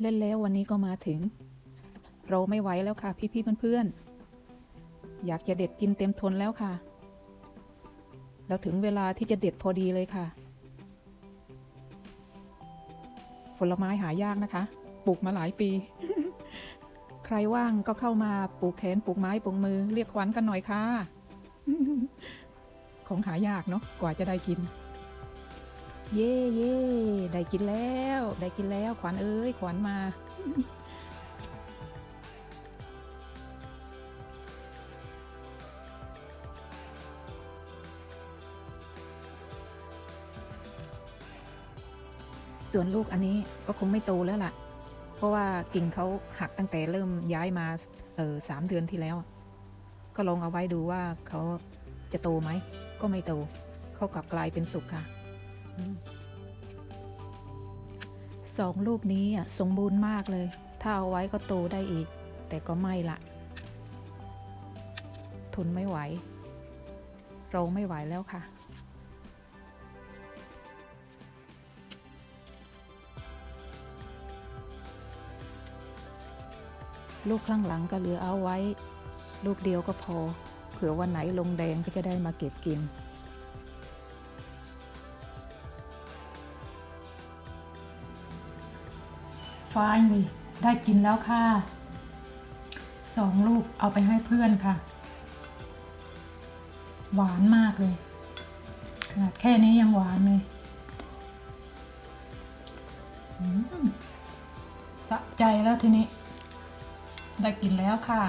เล่นแล้ววันนี้ก็มาถึง เราไม่ไหวแล้วค่ะพี่ๆเพื่อนๆ อยากจะเด็ดกินเต็มทนแล้วค่ะ แล้วถึงเวลาที่จะเด็ดพอดีเลยค่ะ ผลไม้หายากนะคะ ปลูกมาหลายปี ใครว่างก็เข้ามาปลูกแขนปลูกไม้ปลูกมือ เรียกขวัญกันหน่อยค่ะ ของหายากเนาะกว่าจะได้กิน เย่เย่ได้กินแล้ว ได้กินแล้ว ขวัญเอ้ย ขวัญมาส่วนลูกอันนี้ก็คงไม่โตแล้วล่ะ เพราะว่ากิ่งเขาหักตั้งแต่เริ่มย้ายมาเออสามเดือนที่แล้ว ก็ลองเอาไว้ดูว่าเขาจะโตไหม ก็ไม่โต เขากลับกลายเป็นสุกค่ะ สองลูกนี้อะสมบูรณ์มากเลย ถ้าเอาไว้ก็โตได้อีก แต่ก็ไม่ละ ทนไม่ไหว เราไม่ไหวแล้วค่ะ ลูกข้างหลังก็เหลือเอาไว้ ลูกเดียวก็พอ เผื่อวันไหนลงแดงก็จะได้มาเก็บกิน finally ได้กินแล้วค่ะสองลูกเอาไปให้เพื่อนค่ะ หวานมากเลย ขนาดแค่นี้ยังหวานเลยสะใจแล้วทีนี้ ได้กินแล้วค่ะ